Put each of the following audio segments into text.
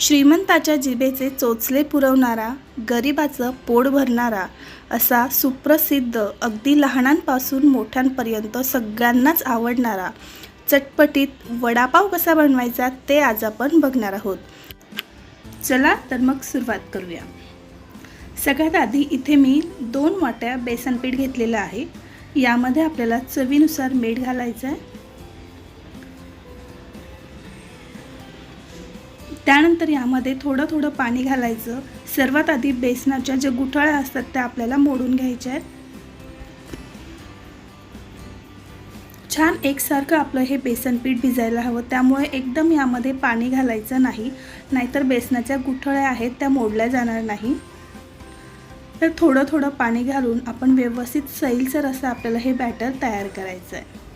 श्रीमंताच्या जिभेचे चोचले पुरवणारा गरिबाचं पोट भरणारा असा सुप्रसिद्ध अगदी लहानांपासून मोठ्यांपर्यंत सगळ्यांनाच आवडणारा चटपटीत वडापाव कसा बनवायचा ते आज आपण बघणार आहोत. चला तर मग सुरुवात करूया. सगळ्यात आधी इथे मी दोन वाट्या बेसन पीठ घेतलेलं आहे. यामध्ये आपल्याला चवीनुसार मीठ घालायचं आहे त्यानंतर यामध्ये थोडं थोडं पाणी घालायचं. सर्वात आधी बेसनाच्या ज्या गुठळ्या असतात त्या आपल्याला मोडून घ्यायच्या आहेत. छान एकसारखं आपलं हे बेसन पीठ भिजायला हवं. त्यामुळे एकदम यामध्ये पाणी घालायचं नाही. नाहीतर बेसनाच्या गुठळ्या आहेत त्या मोडल्या जाणार नाही. तर थोडं थोडं पाणी घालून आपण व्यवस्थित सैलसर असं आपल्याला हे बॅटर तयार करायचं आहे.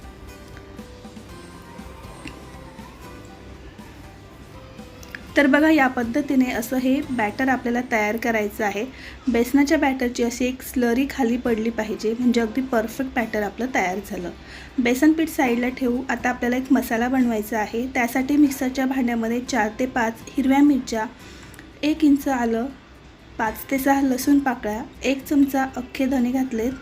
तर बघा या पद्धतीने असं हे बॅटर आपल्याला तयार करायचं आहे. बेसनाच्या बॅटरची अशी एक स्लरी खाली पडली पाहिजे म्हणजे अगदी परफेक्ट बॅटर आपलं तयार झालं. बेसन पीठ साईडला ठेवू. आता आपल्याला एक मसाला बनवायचा आहे. त्यासाठी मिक्सरच्या भांड्यामध्ये चार ते पाच हिरव्या मिरच्या एक इंच आलं पाच ते सहा लसूण पाकळ्या एक चमचा अख्खे धणे घातलेत.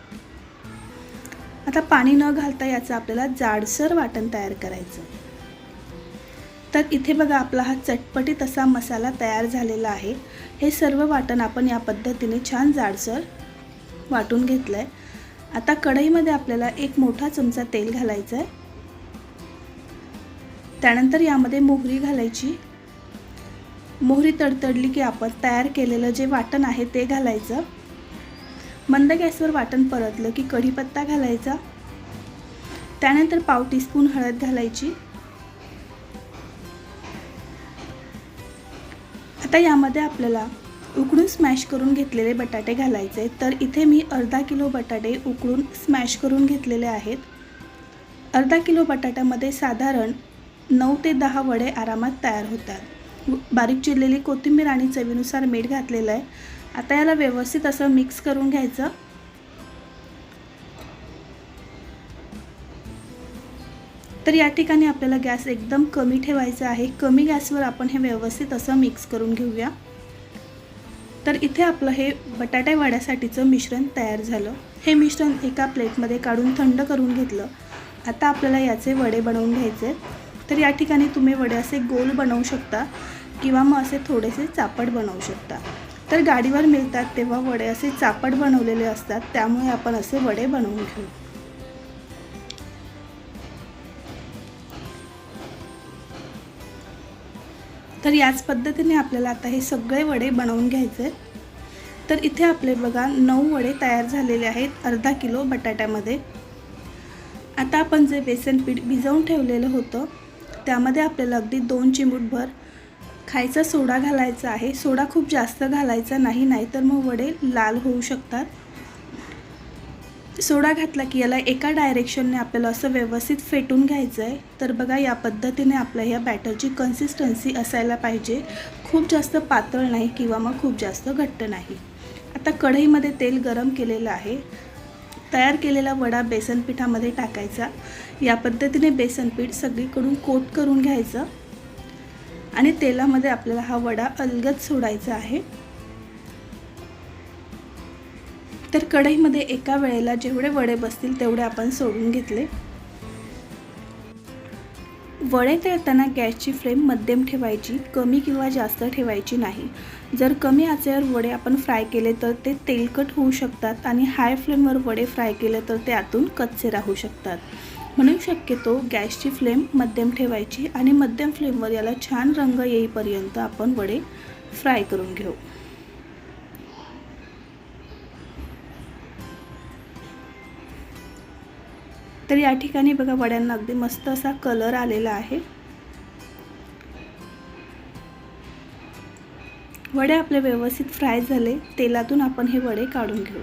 आता पाणी न घालता याचं आपल्याला जाडसर वाटण तयार करायचं. तर इथे बघा आपला हा चटपटीत असा मसाला तयार झालेला आहे. हे सर्व वाटण आपण या पद्धतीने छान जाडसर वाटून घेतलं आहे आता कढईमध्ये आपल्याला एक मोठा चमचा तेल घालायचं आहे त्यानंतर यामध्ये मोहरी घालायची. मोहरी तडतडली की आपण तयार केलेलं जे वाटण आहे ते घालायचं. मंद गॅसवर वाटण परतलं की कढीपत्ता घालायचा. त्यानंतर पाव टीस्पून हळद घालायची. आता यामध्ये आपल्याला उकडून स्मॅश करून घेतलेले बटाटे घालायचे तर इथे मी अर्धा किलो बटाटे उकडून स्मॅश करून घेतलेले आहेत. अर्धा किलो बटाट्यामध्ये साधारण नऊ ते दहा वडे आरामात तयार होतात. बारीक चिरलेली कोथिंबीर आणि चवीनुसार मीठ घातलेलं आहे. आता याला व्यवस्थित असं मिक्स करून घ्यायचं. तर या ठिकाणी आपल्याला गॅस एकदम कमी ठेवायचा आहे. कमी गॅसवर आपण हे व्यवस्थित असं मिक्स करून घेऊया. तर इथे आपलं हे बटाटे वड्यासाठीचं मिश्रण तयार झालं. हे मिश्रण एका प्लेटमध्ये काढून थंड करून घेतलं. आता आपल्याला याचे वडे बनवून घ्यायचे तर या ठिकाणी तुम्ही वडे असे गोल बनवू शकता किंवा मग असे थोडेसे चापट बनवू शकता. तर गाडीवर मिळतात तेव्हा वडे असे चापट बनवलेले असतात. त्यामुळे आपण असे वडे बनवून घेऊ. तर याच पद्धतीने आपल्याला आता हे सगळे वडे बनवून घ्यायचे तर इथे आपले बघा नऊ वडे तयार झालेले आहेत अर्धा किलो बटाट्यामध्ये. आता आपण जे बेसन पीठ भिजवून ठेवलेलं होतं त्यामध्ये आपल्याला अगदी दोन चिमूटभर खायचा सोडा घालायचा आहे. सोडा खूप जास्त घालायचा नाही नाहीतर मग वडे लाल होऊ शकतात. सोडा घातला की याला एका डायरेक्शनने आपल्याला असं व्यवस्थित फेटून घ्यायचं आहे तर बघा या पद्धतीने आपल्या ह्या बॅटरची कन्सिस्टन्सी असायला पाहिजे. खूप जास्त पातळ नाही किंवा मग खूप जास्त घट्ट नाही. आता कढईमध्ये तेल गरम केलेलं आहे. तयार केलेला वडा बेसन पिठामध्ये टाकायचा. या पद्धतीने बेसन पीठ सगळीकडून कोट करून घ्यायचं. आणि तेलामध्ये आपल्याला हा वडा अलगद सोडायचा आहे. तर कढईमध्ये एका वेळेला जेवढे वडे बसतील तेवढे आपण सोडून घेतले. वडे तळताना गॅसची फ्लेम मध्यम ठेवायची कमी किंवा जास्त ठेवायची नाही. जर कमी आचेवर वडे आपण फ्राय केले तर ते तेलकट होऊ शकतात आणि हाय फ्लेमवर वडे फ्राय केले तर ते आतून कच्चे राहू शकतात. म्हणून शक्यतो गॅसची फ्लेम मध्यम ठेवायची आणि मध्यम फ्लेमवर याला छान रंग येईपर्यंत आपण वडे फ्राय करून घेऊ. तर या ठिकाणी बघा वड्यांना अगदी मस्त असा कलर आलेला आहे. वडे आपले व्यवस्थित फ्राय झाले तेलातून आपण हे वडे काढून घेऊ.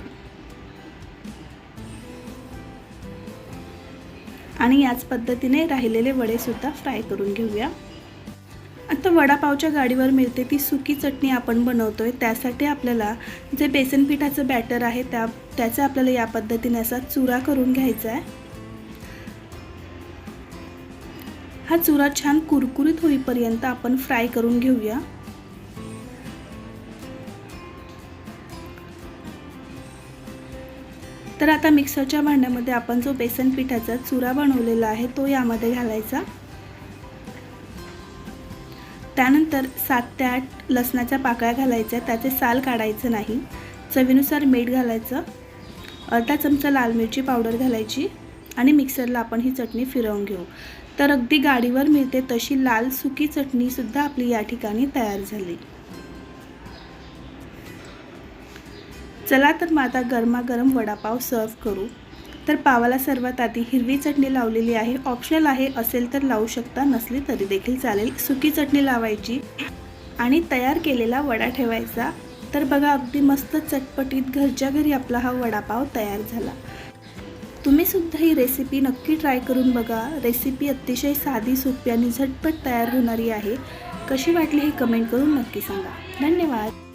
आणि याच पद्धतीने राहिलेले वडे सुद्धा फ्राय करून घेऊया. आता वडापावच्या गाडीवर मिळते ती सुकी चटणी आपण बनवतोय त्यासाठी आपल्याला जे बेसन पिठाचं बॅटर आहे त्या त्याचा आपल्याला या पद्धतीने असा चुरा करून घ्यायचा आहे. हा चुरा छान कुरकुरीत होईपर्यंत आपण फ्राय करून घेऊया. तर आता मिक्सरच्या भांड्यामध्ये आपण जो बेसन पिठाचा चुरा बनवलेला आहे तो यामध्ये घालायचा. त्यानंतर सात ते आठ लसणाच्या पाकळ्या घालायच्या त्याचे साल काढायचं नाही. चवीनुसार मीठ घालायचं अर्धा चमचा लाल मिरची पावडर घालायची आणि मिक्सरला आपण ही चटणी फिरवून घेऊ. तर अगदी गाडीवर मिळते तशी लाल सुकी चटणीसुद्धा आपली या ठिकाणी तयार झाली. चला तर मग आता गरमागरम वडापाव सर्व करू. तर पावाला सर्वात आधी हिरवी चटणी लावलेली आहे. ऑप्शनल आहे असेल तर लावू शकता नसली तरी देखील चालेल. सुकी चटणी लावायची आणि तयार केलेला वडा ठेवायचा. तर बघा अगदी मस्त चटपटीत घरच्या घरी आपला हा वडापाव तयार झाला. तुम्ही सुद्धा ही रेसिपी नक्की ट्राय करून बघा. रेसिपी अतिशय साधी सोपी आणि झटपट तयार होणारी आहे. कशी वाटली हे कमेंट करून नक्की सांगा. धन्यवाद.